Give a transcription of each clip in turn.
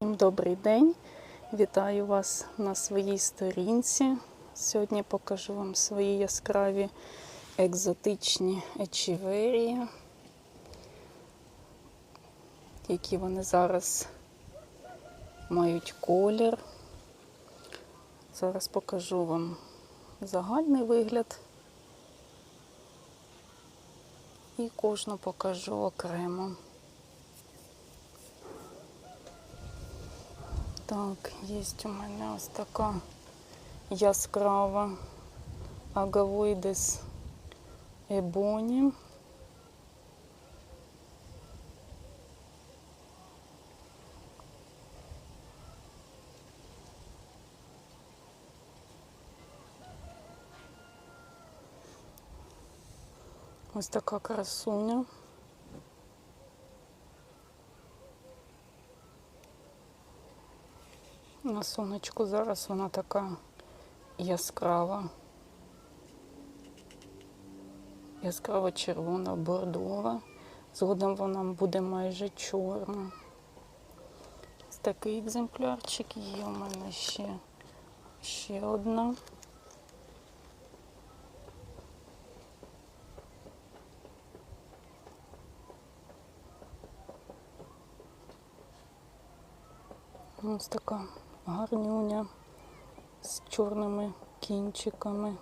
Всім добрий день! Вітаю вас на своїй сторінці. Сьогодні покажу вам свої яскраві екзотичні ечіверії, які вони зараз мають колір. Зараз покажу вам загальний вигляд і кожну покажу окремо. Так, є у мене ось така яскрава агавоїдес ебоні. Ось така красуня. На сонечку зараз вона така яскрава. Яскраво червона, бордова. Згодом вона буде майже чорна. Ось такий екземплярчик є у мене ще, ще одна. Ось така гарнюня з чорними кінчиками.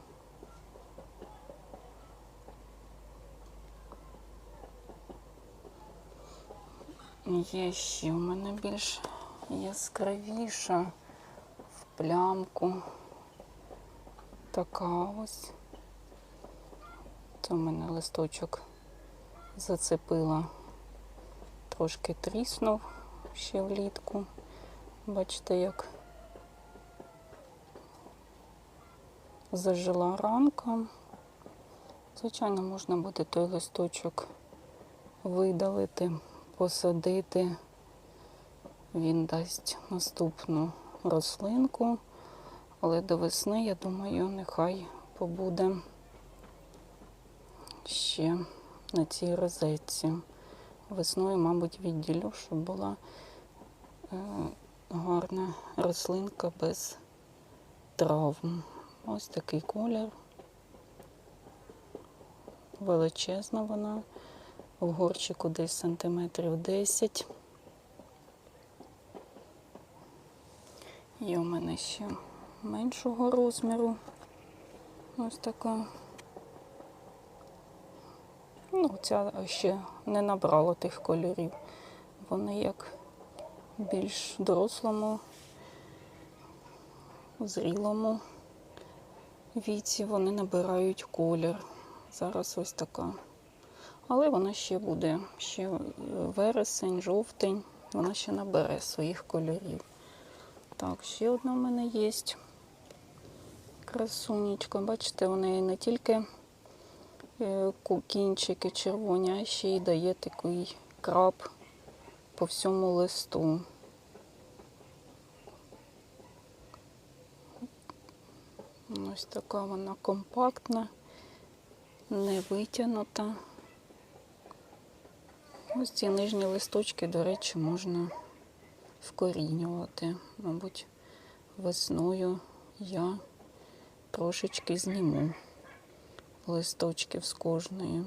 Є ще у мене більш яскравіша в плямку. Така ось. Це у мене листочок зацепила, трошки тріснув ще влітку. Бачите, як зажила ранка. Звичайно, можна буде той листочок видалити, посадити. Він дасть наступну рослинку, але до весни, я думаю, нехай побуде ще на цій розетці. Весною, мабуть, відділю, щоб була е, гарна рослинка без травм. Ось такий колір. Величезна вона. В горчику десь сантиметрів 10. Є у мене ще меншого розміру. Ось така. Ну, ця ще не набрала тих кольорів. Вони як більш дорослому, зрілому віці вони набирають колір. Зараз ось така. Але вона ще буде, ще вересень, жовтень, вона ще набере своїх кольорів. Так, ще одна в мене є красунечка. Бачите, вони не тільки е, кінчики червоні, а ще й дає такий краб по всьому листу. Ось така вона компактна, не витягнута. Ось ці нижні листочки, до речі, можна вкорінювати. Мабуть, весною я трошечки зніму листочків з кожної.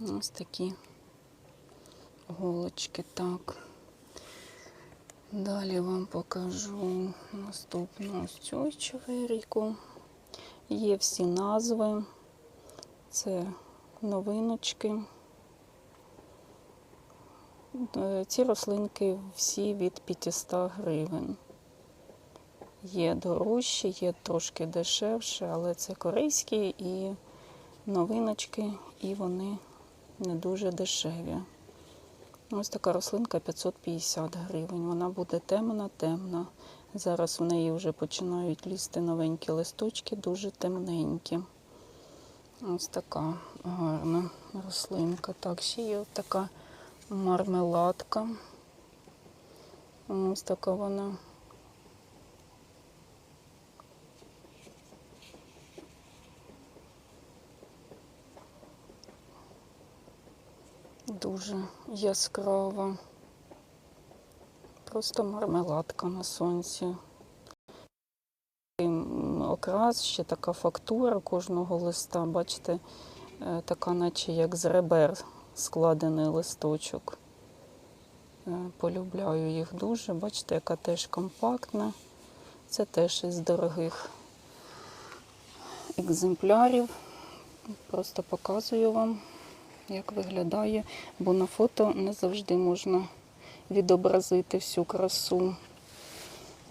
Ось такі голочки. Так. Далі вам покажу наступну ось цю чаверіку. Є всі назви. Це новиночки. Е, Ці рослинки всі від 500 гривень. Є дорожчі, є трошки дешевше, але це корейські і новиночки, і вони не дуже дешеві. Ось така рослинка 550 гривень. Вона буде темна, темна. Зараз в неї вже починають лізти новенькі листочки, дуже темненькі. Ось така гарна рослинка. Так, ще є така мармеладка. Ось така вона. Дуже яскрава. просто мармеладка на сонці. Окрас, ще така фактура кожного листа, бачите, е, така, наче як з ребер складений листочок. Е, Полюбляю їх дуже. Бачите, яка теж компактна. Це теж із дорогих екземплярів. Просто показую вам, як виглядає, бо на фото не завжди можна відобразити всю красу.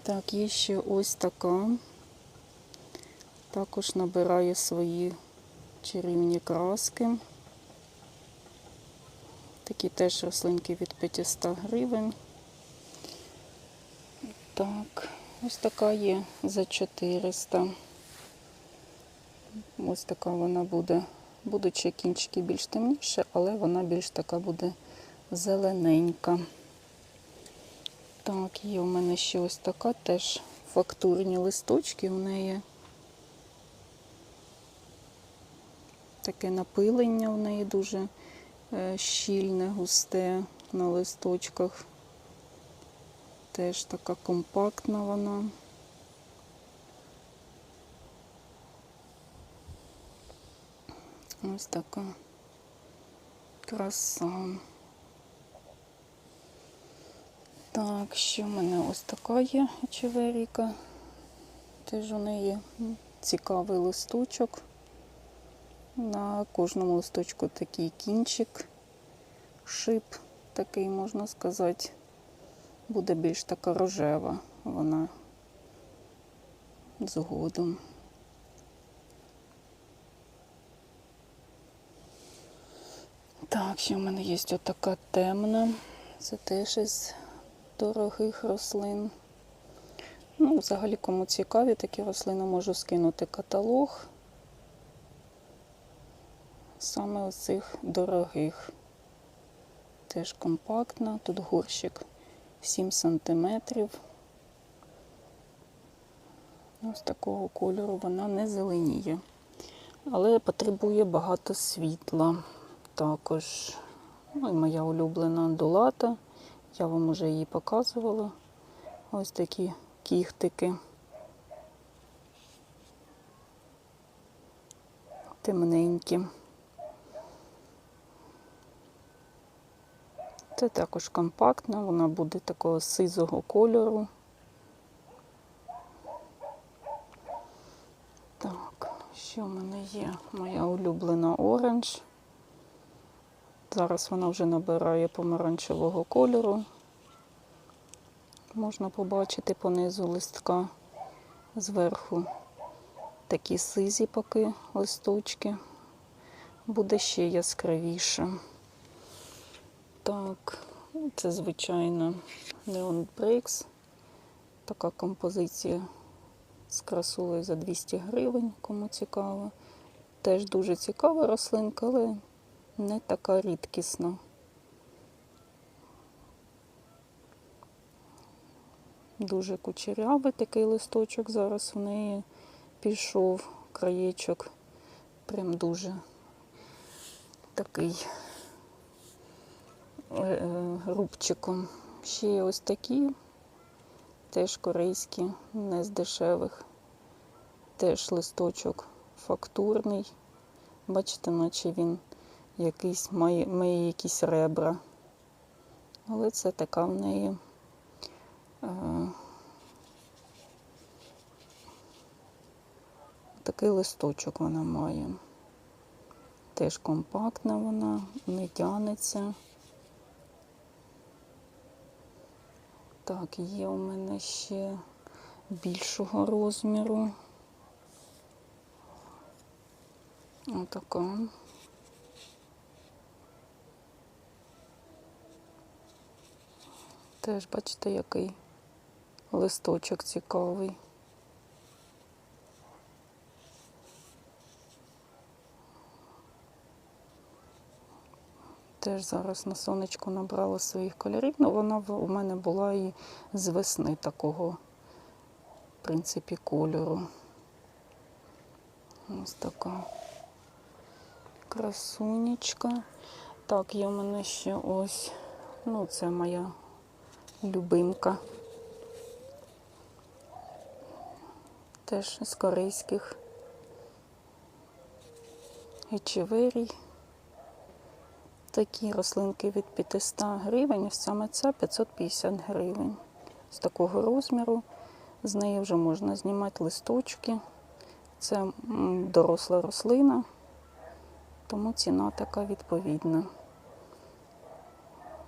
Так, є ще ось така. Також набирає свої чарівні краски. Такі теж рослинки від 500 гривень. Так, ось така є за 400. Ось така вона буде. Будуть ще кінчики більш темніше, але вона більш така буде зелененька. Так, є у мене ще ось така теж фактурні листочки у неї. Таке напилення у неї дуже е, щільне, густе на листочках. Теж така компактна вона. Ось така краса. Так, що в мене ось така є чеверіка. Теж у неї цікавий листочок. На кожному листочку такий кінчик, шип такий, можна сказати, буде більш така рожева вона згодом. Так, ще в мене є отака темна. Це теж із дорогих рослин. Ну, взагалі, кому цікаві такі рослини, можу скинути каталог. Саме оцих дорогих. Теж компактна. Тут горщик 7 сантиметрів. Ось такого кольору вона не зеленіє, але потребує багато світла. Також ну, і моя улюблена долата. Я вам уже її показувала. Ось такі кіхтики. Темненькі. Це також компактна, вона буде такого сизого кольору. Так, що в мене є? Моя улюблена оранж. Зараз вона вже набирає помаранчевого кольору. Можна побачити понизу листка зверху такі сизі поки листочки. Буде ще яскравіше. Так, це звичайно Neon Breaks. Така композиція з красулею за 200 гривень, кому цікаво. Теж дуже цікава рослинка, але не така рідкісна. Дуже кучерявий такий листочок зараз в неї пішов краєчок. Прям дуже такий е, е, рубчиком. Ще є ось такі, теж корейські, не з дешевих. Теж листочок фактурний. Бачите, наче він якийсь має, має якісь ребра. Але це така в неї е, такий листочок вона має. Теж компактна вона, не тянеться. Так, є у мене ще більшого розміру. Отака. Теж бачите, який листочок цікавий. Теж зараз на сонечку набрала своїх кольорів. Ну, вона у мене була і з весни такого, в принципі, кольору. Ось така красунечка. Так, є у мене ще ось, ну, це моя любимка. Теж з корейських гечеверій. Такі рослинки від 500 гривень, саме ця 550 гривень. З такого розміру. З неї вже можна знімати листочки. Це доросла рослина, тому ціна така відповідна.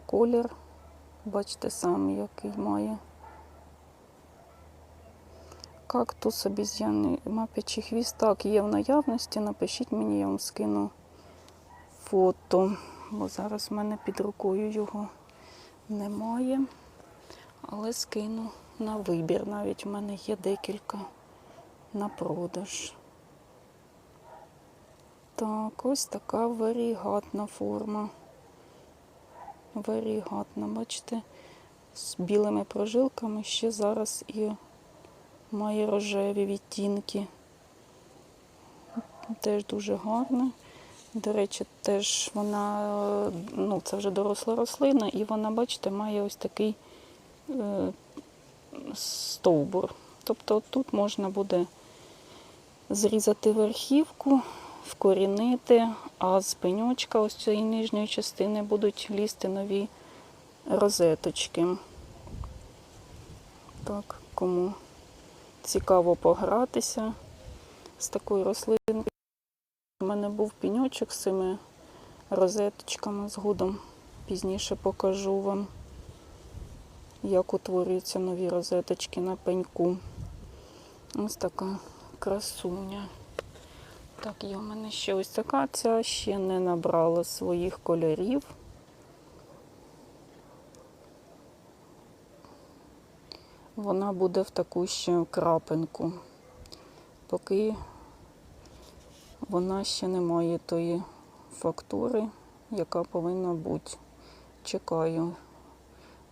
Колір, бачите самі, який має. Кактус обіз'яний мапячий хвіст. Так, є в наявності. Напишіть мені, я вам скину фото, бо зараз в мене під рукою його немає. Але скину на вибір. Навіть в мене є декілька на продаж. Так, ось така варігатна форма. Варігатна, бачите, з білими прожилками ще зараз і має рожеві відтінки. Теж дуже гарна. До речі, теж вона, е, ну, це вже доросла рослина, і вона, бачите, має ось такий е, стовбур. Тобто тут можна буде зрізати верхівку, вкорінити, а з пеньочка ось цієї нижньої частини будуть лізти нові розеточки. Так, кому цікаво погратися з такою рослинкою. У мене був пеньочок з цими розеточками згодом. Пізніше покажу вам, як утворюються нові розеточки на пеньку. Ось така красуня. Так, є у мене ще ось така. Ця ще не набрала своїх кольорів. Вона буде в таку ще крапинку. Поки вона ще не має тої фактури, яка повинна бути. Чекаю,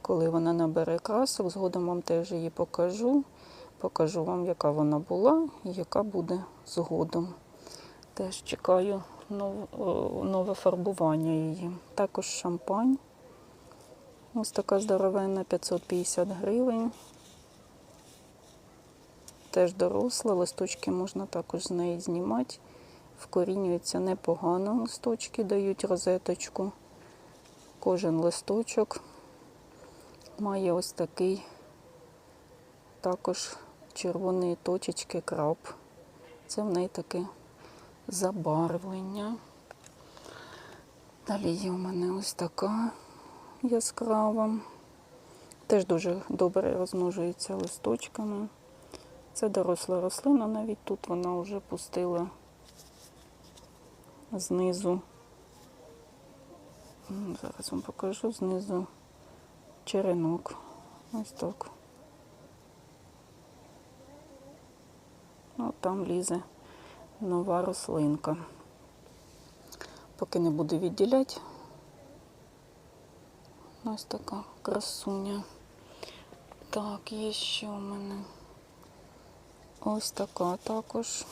коли вона набере красок, згодом вам теж її покажу. Покажу вам, яка вона була і яка буде згодом. Теж чекаю нов- нове фарбування її. Також шампань. Ось така здоровенна 550 гривень. Теж доросла, листочки можна також з неї знімати. Вкорінюються непогано листочки, дають розеточку. Кожен листочок має ось такий також червоні точечки крап. Це в неї таке забарвлення. Далі є у мене ось така яскрава. Теж дуже добре розмножується листочками. Це доросла рослина, навіть тут вона вже пустила знизу. Зараз вам покажу знизу черенок. Ось так. Ну, там лізе нова рослинка. Поки не буду відділяти. Ось така красуня. Так, є ще у мене ось така також.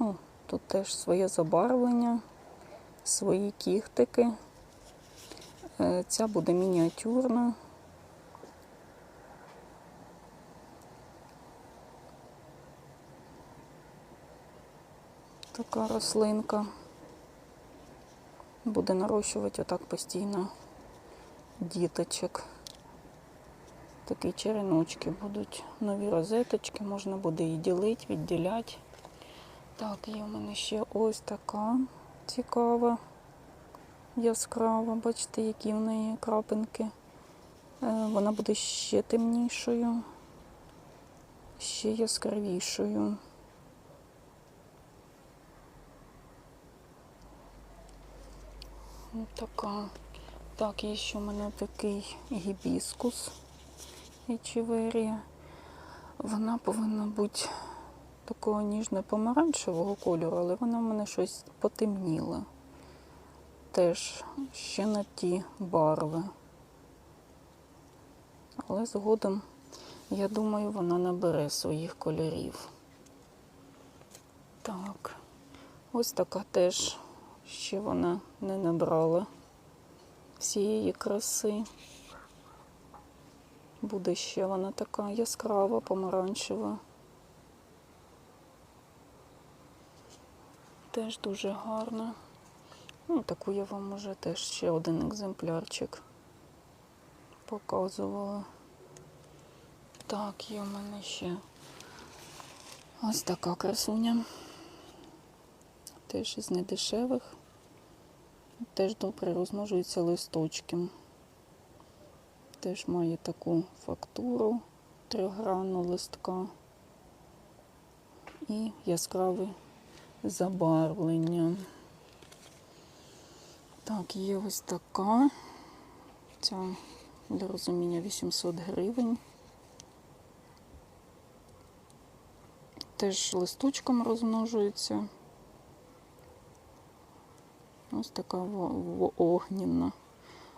Ну, тут теж своє забарвлення, свої кіхтики. Е, Ця буде мініатюрна. Така рослинка. Буде нарощувати отак постійно діточок. Такі череночки будуть. Нові розеточки, можна буде і ділити, відділяти. Так, є у мене ще ось така цікава, яскрава. Бачите, які в неї крапинки. Е, Вона буде ще темнішою, ще яскравішою. Ось Така. Так, є ще у мене такий гібіскус ечіверія. Вона повинна бути такого ніжно-помаранчевого кольору, але вона в мене щось потемніла. Теж ще на ті барви. Але згодом, я думаю, вона набере своїх кольорів. Так, ось така теж ще вона не набрала всієї краси. буде ще вона така яскрава, помаранчева. Теж дуже гарна. Ну, таку я вам уже теж ще один екземплярчик показувала. Так, є в мене ще ось така красуня. Теж із недешевих. Теж добре розмножуються листочки. Теж має таку фактуру трьохгранну листка і яскраве забарвлення. Так, є ось така. Ця для розуміння 800 гривень. Теж листочком розмножується. Ось така во-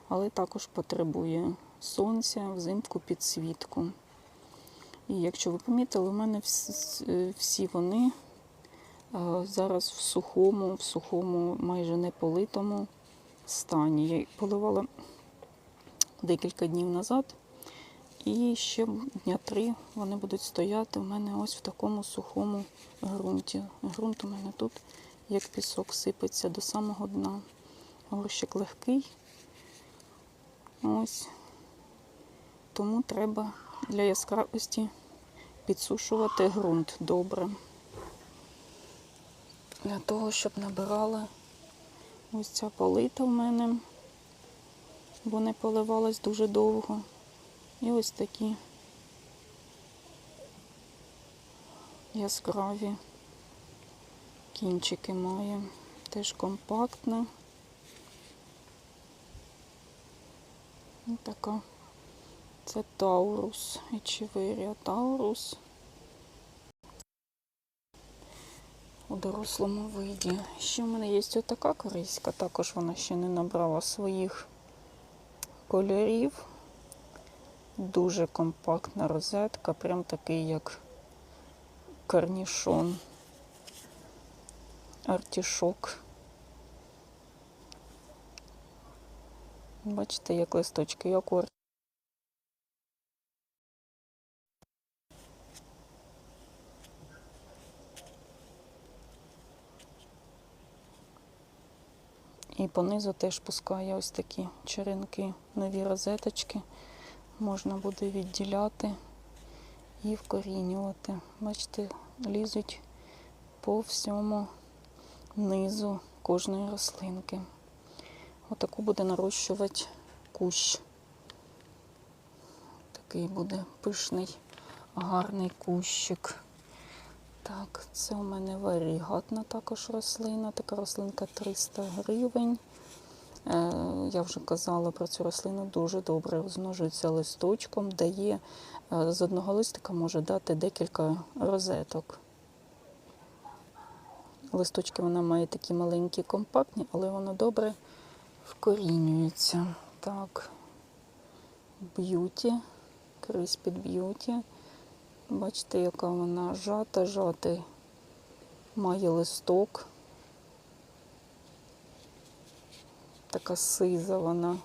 але також потребує сонця, взимку підсвітку. І якщо ви помітили, у мене всі вони е, зараз в сухому, в сухому, майже не политому стані. Я їх поливала декілька днів назад. І ще дня три вони будуть стояти у мене ось в такому сухому ґрунті. Ґрунт у мене тут як пісок сипеться до самого дна. Горщик легкий. Ось. Тому треба для яскравості підсушувати ґрунт добре. Для того, щоб набирала ось ця полита в мене, бо не поливалась дуже довго. І ось такі яскраві кінчики має. Теж компактна. Така. Це Таурус, Ечіверія Таурус. У дорослому виді. Ще в мене є ось така корейська, також вона ще не набрала своїх кольорів. Дуже компактна розетка, прям такий, як карнішон, артішок. Бачите, як листочки, як ар- І понизу теж пускає ось такі черенки, нові розеточки. Можна буде відділяти і вкорінювати. Бачите, лізуть по всьому низу кожної рослинки. Отаку буде нарощувати кущ. Такий буде пишний, гарний кущик. Так, це у мене варігатна також рослина. Така рослинка 300 гривень. Е, Я вже казала про цю рослину, дуже добре розмножується листочком, дає е, з одного листика може дати декілька розеток. Листочки вона має такі маленькі, компактні, але воно добре вкорінюється. Так, б'юті, крис під б'юті. Бачите, яка вона жата, жатий. Має листок. Така сиза вона.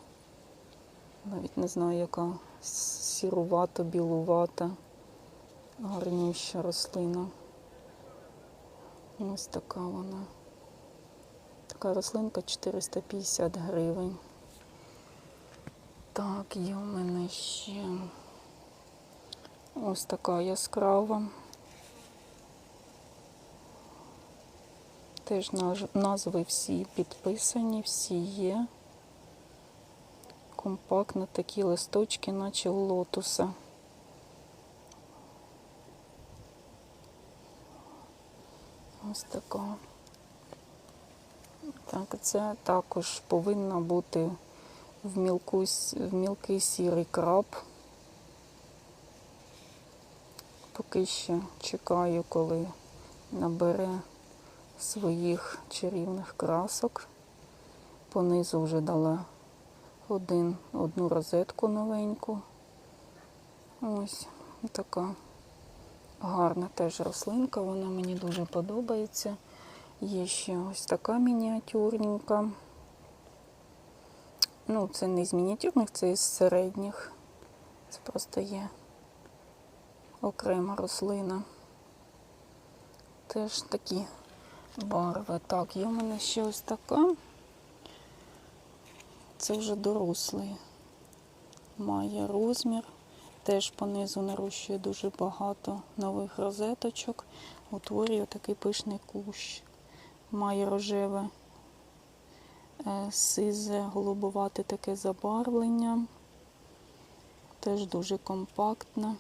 Навіть не знаю, яка сірувата, білувата. Гарнюща рослина. Ось така вона. Така рослинка 450 гривень. Так, є у мене ще ось така яскрава. Теж назви всі підписані, всі є. Компактно такі листочки, наче лотуса. Ось така. Так, це також повинна бути в, мілку, в мілкий сірий краб. Поки ще чекаю, коли набере своїх чарівних красок. Понизу вже дала один, одну розетку новеньку. Ось така гарна теж рослинка, вона мені дуже подобається. Є ще ось така мініатюрненька. Ну, це не з мініатюрних, це із середніх Це просто є окрема рослина. Теж такі барви. Так, є в мене ще ось така. Це вже дорослий. Має розмір. Теж понизу нарощує дуже багато нових розеточок. Утворює такий пишний кущ. Має рожеве, е, сизе, голубувате таке забарвлення. Теж дуже компактна,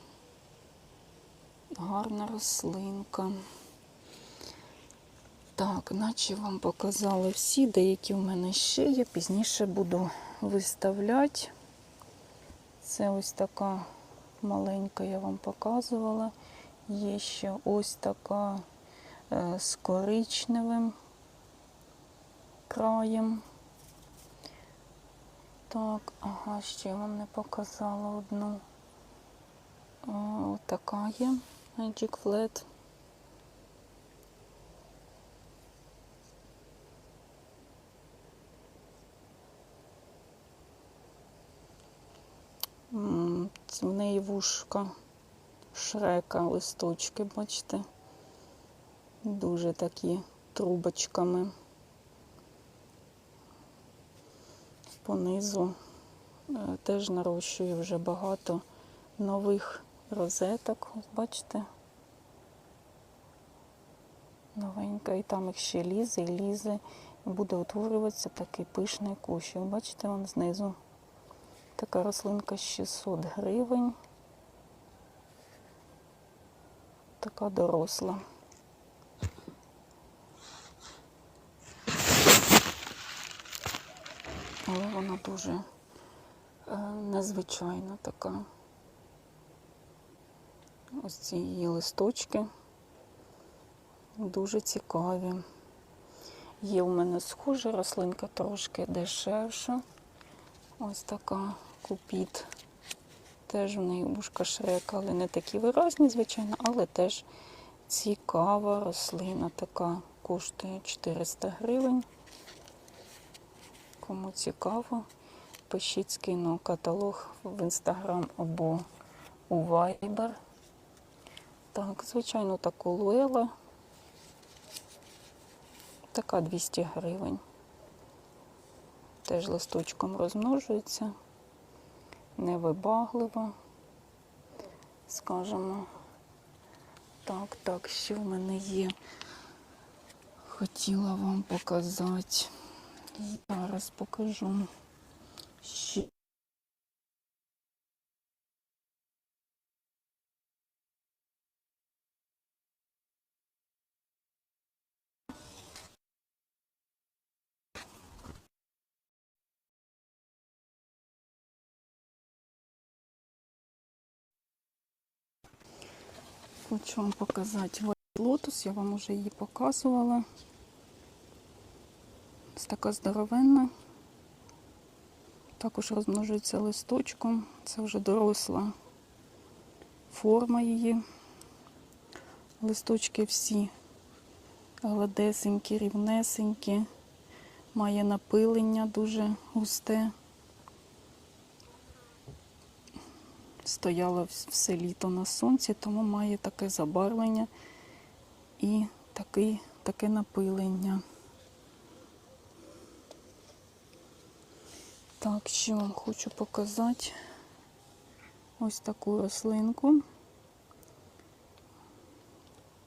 гарна рослинка. Так, наче вам показали всі, деякі в мене ще є. Пізніше буду виставляти. Це ось така маленька, я вам показувала. Є ще ось така е, з коричневим краєм. Так, ага, ще я вам не показала одну. О, така є Magic Flat. В неї вушка шрека, листочки, бачите? Дуже такі трубочками. Понизу е, теж нарощує вже багато нових розеток. Бачите? Новенька. І там їх ще лізе і лізе. Буде утворюватися такий пишний кущ. Бачите, вон знизу. Така рослинка 600 гривень. Така доросла. Але вона дуже е, незвичайна така. Ось ці її листочки дуже цікаві. Є у мене схожа рослинка трошки дешевша. Ось така купіт. Теж в неї вушка шрека, але не такі виразні, звичайно, але теж цікава рослина. Така коштує 400 гривень. Кому цікаво, пишіть, скину каталог в інстаграм або у Viber. Так, звичайно, таку луела. Така 200 гривень. Теж листочком розмножується, невибагливо, скажемо. Так, так, що в мене є? Хотіла вам показати. Зараз покажу. Хочу вам показати Lotus, я вам вже її показувала. Ось така здоровенна. Також розмножується листочком. Це вже доросла форма її. Листочки всі гладесенькі, рівнесенькі, має напилення дуже густе. Стояла все літо на сонці, тому має таке забарвлення і такий, таке напилення. Так, що вам хочу показати ось таку рослинку.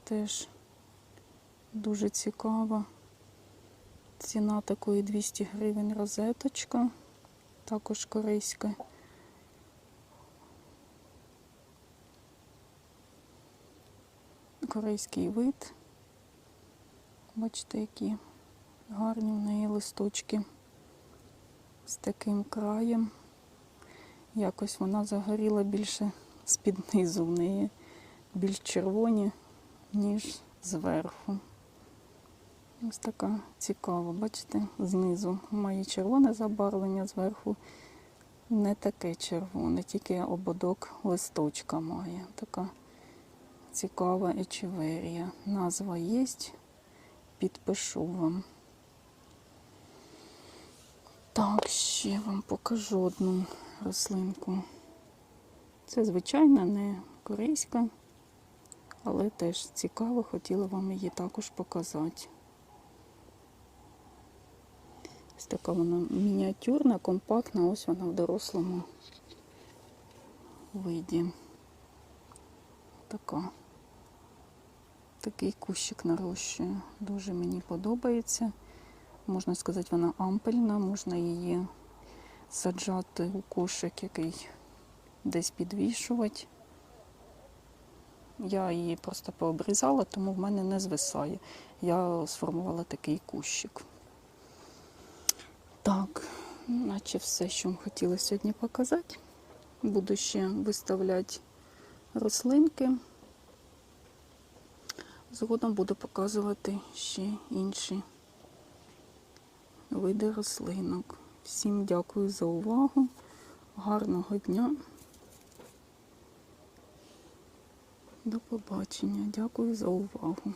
Теж дуже цікава. Ціна такої 200 гривень розеточка, також корейська. Корейський вид. Бачите, які гарні в неї листочки з таким краєм. Якось вона загоріла більше з-під низу в неї більш червоні, ніж зверху. Ось така цікава, бачите, знизу має червоне забарвлення, зверху не таке червоне, тільки ободок листочка має. Така цікава ечеверія. Назва є, підпишу вам. Так, ще вам покажу одну рослинку. Це звичайна, не корейська, але теж цікаво, хотіла вам її також показати. Ось така вона мініатюрна, компактна, ось вона в дорослому виді. Така. Такий кущик нарощує. Дуже мені подобається. Можна сказати, вона ампельна, можна її саджати у кошик, який десь підвішувати. Я її просто пообрізала, тому в мене не звисає. Я сформувала такий кущик. Так, наче все, що вам хотіла сьогодні показати. Буду ще виставляти рослинки. Згодом буду показувати ще інші види рослинок. Всім дякую за увагу. Гарного дня. До побачення. Дякую за увагу.